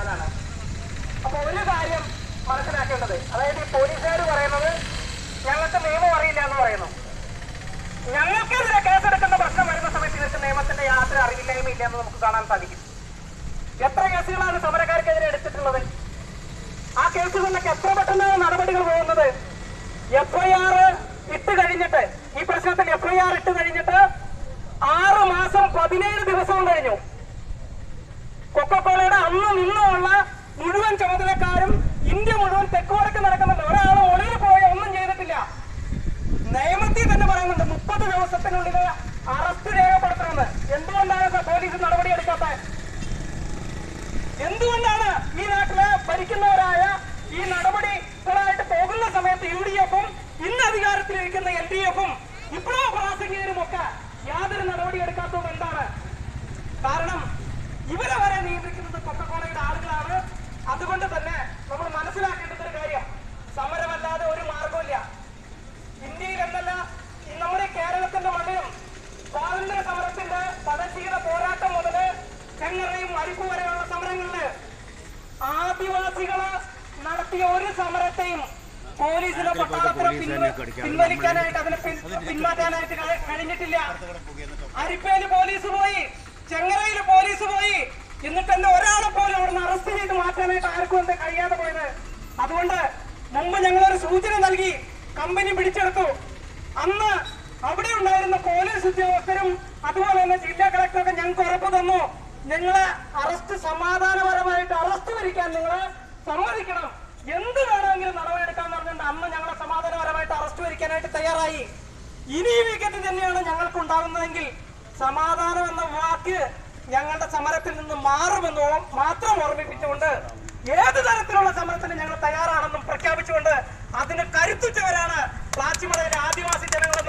ആയതാണ് അപ്പൊ ഒരു കാര്യം മനസ്സിലാക്കേണ്ടത്. അതായത് ഈ പോലീസുകാർ പറയുന്നത് ഞങ്ങൾക്ക് നിയമം അറിയില്ല എന്ന് പറയുന്നു. ഞങ്ങൾക്കെതിരെ കേസെടുക്കുന്ന പ്രശ്നം വരുന്ന സമയത്ത് ഇവർക്ക് നിയമത്തിന്റെ യാത്ര അറിവില്ലായ്മ ഇല്ല എന്ന് നമുക്ക് കാണാൻ സാധിക്കും. എത്ര കേസുകളാണ് സമരക്കാർക്കെതിരെ എടുത്തിട്ടുള്ളത്? ആ കേസുകളിലൊക്കെ എത്ര പെട്ടെന്നാണ് നടപടികൾ പോകുന്നത്? എഫ്ഐആർ ഇട്ട് കഴിഞ്ഞിട്ട് ഈ പ്രശ്നത്തിൽ എഫ്ഐആർ ഇട്ട് കഴിഞ്ഞിട്ട് ആറ് മാസം പതിനേഴ് ദിവസവും കഴിഞ്ഞു. അന്നും ഇന്നുമുള്ള മുഴുവൻ ചുമതലക്കാരും ഇന്ത്യ മുഴുവൻ തെക്കുവടക്ക് നടക്കുന്നുണ്ട്. ഒരാൾ ഒളിയിൽ പോയ ഒന്നും ചെയ്തിട്ടില്ല. നിയമത്തിൽ തന്നെ പറയുന്നുണ്ട് മുപ്പത് ദിവസത്തിനുള്ളിൽ അറസ്റ്റ് രേഖപ്പെടുത്തണമെന്ന്. എന്തുകൊണ്ടാണ് പോലീസ് പോലീസ് നടപടിയെടുക്കാത്ത എന്തുകൊണ്ടാണ് ഈ നാട്ടിൽ ഭരിക്കുന്നവരായ ഈ നടപടികളായിട്ട് പോകുന്ന സമയത്ത് യു ഡി എഫും ഇന്ന് അധികാരത്തിലിരിക്കുന്ന എൽ ഡി എഫും ഇപ്പോഴും പ്രാസംഗികരും ഒക്കെ യാതൊരു നടപടി എടുക്കാത്തത് എന്താണ്? കാരണം ഇവരെ വരെ നിയന്ത്രിക്കുന്നത് കൊക്കക്കോളയുടെ ആളുകളാണ്. അതുകൊണ്ട് തന്നെ നമ്മൾ മനസ്സിലാക്കേണ്ടത് ഒരു കാര്യം. സമരമല്ലാതെ ഒരു മാർഗമില്ല ഇന്ത്യയിൽ എന്നല്ല നമ്മുടെ കേരളത്തിന്റെ മണ്ണിലും സ്വാതന്ത്ര്യ സമരത്തിന്റെ പദശീല പോരാട്ടം മുതൽ ചെങ്ങറയും അരിപ്പു വരെയുള്ള സമരങ്ങളിൽ ആദിവാസികൾ നടത്തിയ ഒരു സമരത്തെയും പോലീസിനോ പട്ടാളത്തിനോ പിൻവ- പിൻവലിക്കാനായിട്ട് അതിനെ പിന്മാറ്റാനായിട്ട് കഴിഞ്ഞിട്ടില്ല. അരിപ്പേൽ പോലീസ് പോയി. ചെങ്ങറയിൽ പോലീസ് പോയി. എന്നിട്ട് എന്നെ ഒരാളെ പോലും അവിടുന്ന് അറസ്റ്റ് ചെയ്ത് മാറ്റാനായിട്ട് ആർക്കും എന്താ കഴിയാതെ പോയത്. അതുകൊണ്ട് മുമ്പ് ഞങ്ങൾ ഒരു സൂചന നൽകി കമ്പനി പിടിച്ചെടുത്തു. അന്ന് അവിടെ ഉണ്ടായിരുന്ന പോലീസ് ഉദ്യോഗസ്ഥരും അതുപോലെ തന്നെ ജില്ലാ കളക്ടറൊക്കെ ഞങ്ങൾക്ക് ഉറപ്പ് തന്നു. നിങ്ങളെ അറസ്റ്റ് സമാധാനപരമായിട്ട് അറസ്റ്റ് വരിക്കാൻ നിങ്ങളെ സമ്മതിക്കണം. എന്ത് വേണമെങ്കിലും നടപടിയെടുക്കാന്ന് പറഞ്ഞുകൊണ്ട് അന്ന് ഞങ്ങളെ സമാധാനപരമായിട്ട് അറസ്റ്റ് വരിക്കാനായിട്ട് തയ്യാറായി. ഇനി ഈ വിക്കറ്റ് തന്നെയാണ് ഞങ്ങൾക്ക് ഉണ്ടാകുന്നതെങ്കിൽ സമാധാനം എന്ന വാക്ക് ഞങ്ങളുടെ സമരത്തിൽ നിന്ന് മാറുമെന്നോ മാത്രം ഓർമ്മിപ്പിച്ചുകൊണ്ട് ഏത് തരത്തിലുള്ള സമരത്തിന് ഞങ്ങൾ തയ്യാറാണെന്നും പ്രഖ്യാപിച്ചുകൊണ്ട് അതിന് കരുത്തുറ്റവരാണ് പ്ലാച്ചിമടയിലെ ആദിവാസി ജനങ്ങൾ